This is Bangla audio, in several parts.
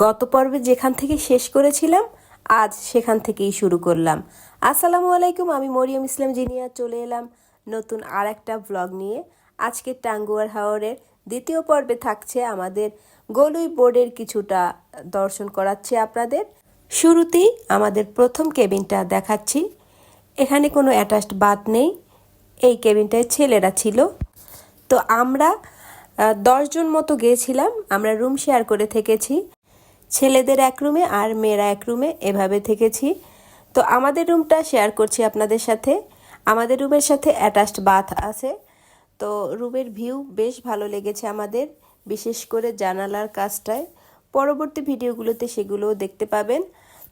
গত পর্বে যেখান থেকে শেষ করেছিলাম, আজ সেখান থেকেই শুরু করলাম। আসসালামু আলাইকুম, আমি মরিয়ম ইসলাম জিনিয়া, চলে এলাম নতুন আর একটা ব্লগ নিয়ে। আজকে টাঙ্গুয়ার হাওরের দ্বিতীয় পর্বে থাকছে আমাদের গলুই বোর্ডের কিছুটা দর্শন করাচ্ছে আপনাদের। শুরুতেই আমাদের প্রথম কেবিনটা দেখাচ্ছি। এখানে কোনো অ্যাটাচড বাথ নেই, এই কেবিনটায় ছেলেরা ছিল। তো আমরা দশজন মতো গিয়েছিলাম আমরা রুম শেয়ার করে থেকেছি। ছেলেদের এক রুমে আর মেয়েরা এক রুমে এভাবে থেকেছি। তো আমাদের রুমটা শেয়ার করছি আপনাদের সাথে। আমাদের রুমের সাথে অ্যাটাচড বাথ আছে। তো রুমের ভিউ বেশ ভালো লেগেছে আমাদের, বিশেষ করে জানালার কাজটায়। পরবর্তী ভিডিওগুলোতে সেগুলোও দেখতে পাবেন।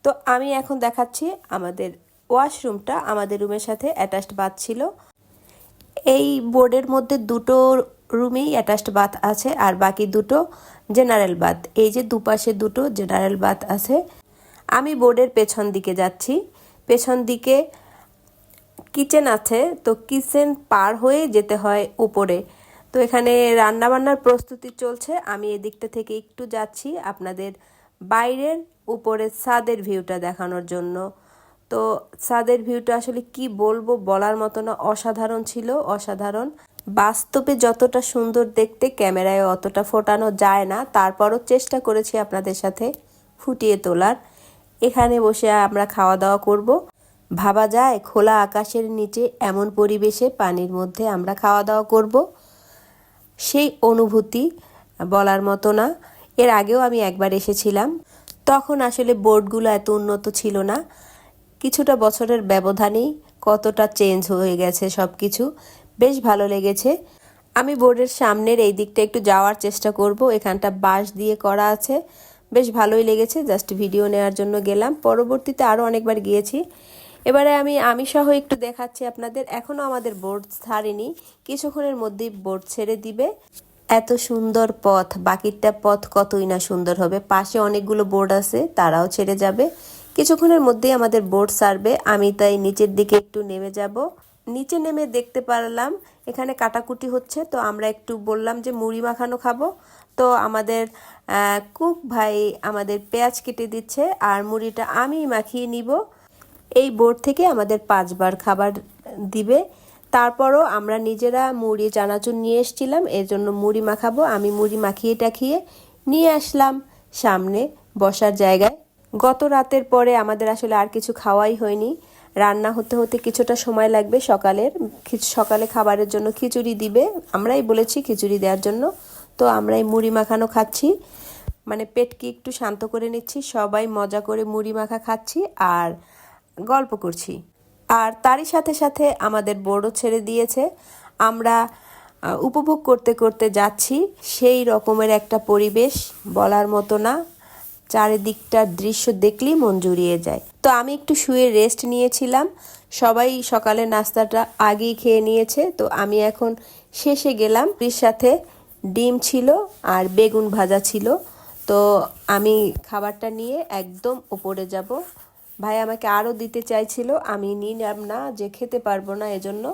তো আমি এখন দেখাচ্ছি আমাদের ওয়াশরুমটা আমাদের রুমের সাথে অ্যাটাচড বাথ ছিল। এই বোর্ডের মধ্যে দুটো রুমেই অ্যাটাচড বাথ আছে আর বাকি দুটো জেনারেল বাথ এই যে দুপাশে দুটো জেনারেল বাথ আছে। আমি বোর্ডের পেছন দিকে যাচ্ছি। পেছন দিকে কিচেন আছে, তো কিচেন পার হয়ে যেতে হয় উপরে। তো এখানে রান্না বান্নার প্রস্তুতি চলছে। আমি এদিকটা থেকে একটু যাচ্ছি আপনাদের বাইরের উপরে ছাদের ভিউটা দেখানোর জন্য। তো ছাদের ভিউটা আসলে কি বলব বলার মতো না, অসাধারণ ছিল, অসাধারণ। বাস্তবে যতটা সুন্দর দেখতে ক্যামেরায় অতটা ফোটানো যায় না, তারপরও চেষ্টা করেছি আপনাদের সাথে ফুটিয়ে তোলার। এখানে বসে আমরা খাওয়া দাওয়া করব। ভাবা যায় খোলা আকাশের নিচে এমন পরিবেশে পানির মধ্যে আমরা খাওয়া দাওয়া করব। সেই অনুভূতি বলার মতো না। এর আগেও আমি একবার এসেছিলাম। তখন আসলে বোর্ডগুলো এত উন্নত ছিল না। কিছুটা বছরের ব্যবধানেই কতটা চেঞ্জ হয়ে গেছে সব কিছু বেশ ভালো লেগেছে। আমি বোর্ডের সামনের এই দিকটা একটু যাওয়ার চেষ্টা করব। এখানটা বাঁশ দিয়ে করা আছে। বেশ ভালোই লেগেছে। জাস্ট ভিডিও নেওয়ার জন্য গেলাম। পরবর্তীতে আরও অনেকবার গিয়েছি। এবারে আমি আমি সহ একটু দেখাচ্ছি আপনাদের। এখনও আমাদের বোর্ড ছাড়েনি। কিছুক্ষণের মধ্যেই বোর্ড ছেড়ে দিবে। এত সুন্দর পথ। বাকিটা পথ কতই না সুন্দর হবে। পাশে অনেকগুলো বোর্ড আছে, তারাও ছেড়ে যাবে। কিছুক্ষণের মধ্যেই আমাদের বোর্ড সারবে আমি তাই নিচের দিকে একটু নেমে যাব। নিচে নেমে দেখতে পারলাম, এখানে কাটাকুটি হচ্ছে, তো আমরা একটু বললাম যে মুড়ি মাখানো খাব। তো আমাদের কুক ভাই আমাদের পেঁয়াজ কেটে দিচ্ছে, আর মুড়িটা আমি মাখিয়ে নিব। এই বোর্ড থেকে আমাদের পাঁচবার খাবার দিবে। তারপরও আমরা নিজেরা মুড়ি চানাচুর নিয়ে এসেছিলাম, এর জন্য মুড়ি মাখাবো। আমি মুড়ি মাখিয়ে টাখিয়ে নিয়ে আসলাম সামনে বসার জায়গায়। গত রাতের পরে আমাদের আসলে আর কিছু খাওয়াই হয়নি। রান্না হতে হতে কিছুটা সময় লাগবে সকালের সকালে খাবারের জন্য খিচুড়ি দিবে। আমরাই বলেছি খিচুড়ি দেওয়ার জন্য। তো আমরাই মুড়ি মাখানো খাচ্ছি। মানে পেটকে একটু শান্ত করে নিচ্ছি। সবাই মজা করে মুড়ি মাখা খাচ্ছি আর গল্প করছি। আর তারই সাথে সাথে আমাদের বোর্ডও ছেড়ে দিয়েছে। আমরা উপভোগ করতে করতে যাচ্ছি। সেই রকমের একটা পরিবেশ বলার মতো না। চারিদিকটার দৃশ্য দেখলেই মন জুড়িয়ে যায়। তো আমি একটু শুয়ে রেস্ট নিয়েছিলাম। সবাই সকালে নাস্তাটা আগেই খেয়ে নিয়েছে। তো আমি এখন শেষে গেলাম। এর সাথে ডিম ছিল আর বেগুন ভাজা ছিল। তো আমি খাবারটা নিয়ে একদম উপরে যাব। ভাই আমাকে আরও দিতে চাইছিল। আমি নিলাম না যে খেতে পারব না এজন্য।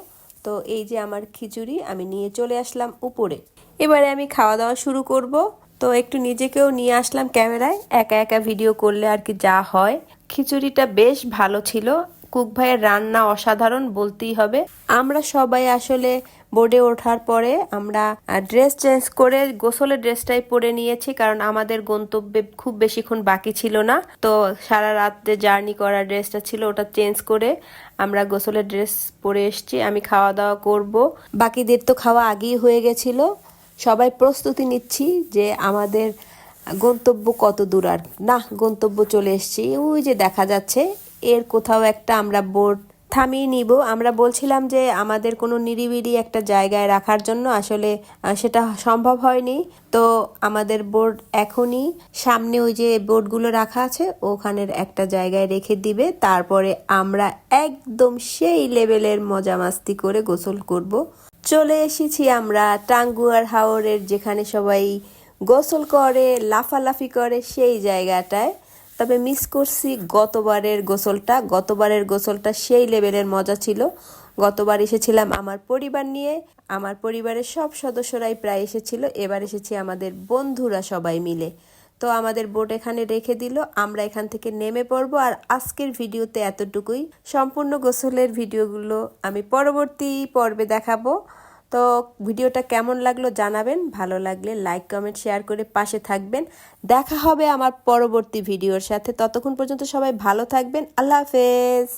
তো এই যে আমার খিচুড়ি, আমি নিয়ে চলে আসলাম উপরে। এবারে আমি খাওয়া দাওয়া শুরু করব। তো একটু নিজেকেও নিয়ে আসলাম ক্যামেরায়। একা একা ভিডিও করলে আর কি যা হয়। খিচুড়িটা বেশ ভালো ছিল। কুক ভাইয়ের রান্না অসাধারণ বলতেই হবে। আমরা সবাই আসলে বোর্ডে ওঠার পরে আমরা ড্রেস চেঞ্জ করে গোসলের ড্রেসটাই পরে নিয়েছি কারণ আমাদের গন্তব্যে খুব বেশিক্ষণ বাকি ছিল না। তো সারা রাতে জার্নি করা ড্রেসটা ছিল ওটা চেঞ্জ করে আমরা গোসলের ড্রেস পরে এসেছি। আমি খাওয়া দাওয়া করব। বাকিদের তো খাওয়া আগেই হয়ে গেছিল। সবাই প্রস্তুতি নিচ্ছি যে আমাদের গন্তব্য কত দূর আর না গন্তব্য চলে এসেছি। ওই যে দেখা যাচ্ছে, এর কোথাও একটা আমরা বোর্ড থামিয়ে নিব। আমরা বলছিলাম যে আমাদের কোনো নিরিবিলি একটা জায়গায় রাখার জন্য আসলে সেটা সম্ভব হয়নি। তো আমাদের বোর্ড এখনই সামনে ওই যে বোর্ডগুলো রাখা আছে, ওখানের একটা জায়গায় রেখে দিবে। তারপরে আমরা একদম সেই লেভেলের মজা মাস্তি করে গোসল করব। চলে এসেছি আমরা টাঙ্গুয়ার হাওরের, যেখানে সবাই গোসল করে, লাফালাফি করে সেই জায়গাটায়। তবে মিস করছি গতবারের গোসলটা। গতবারের গোসলটা সেই লেভেলের মজা ছিল। গতবার এসেছিলাম আমার পরিবার নিয়ে। আমার পরিবারের সব সদস্যরাই প্রায় এসেছিল। এবার এসেছি আমাদের বন্ধুরা সবাই মিলে। তো আমাদের বোট এখানে রেখে দিল। আমরা এখান থেকে নেমে পড়ব আর আজকের ভিডিওতে এতটুকুই। সম্পূর্ণ গোসলের ভিডিওগুলো আমি পরবর্তী পর্বে দেখাবো। তো ভিডিওটা কেমন লাগল জানাবেন। ভালো লাগলে লাইক, কমেন্ট, শেয়ার করে পাশে থাকবেন। দেখা হবে আমার পরবর্তী ভিডিওর সাথে। ততক্ষণ পর্যন্ত সবাই ভালো থাকবেন। আল্লাহ হাফেজ।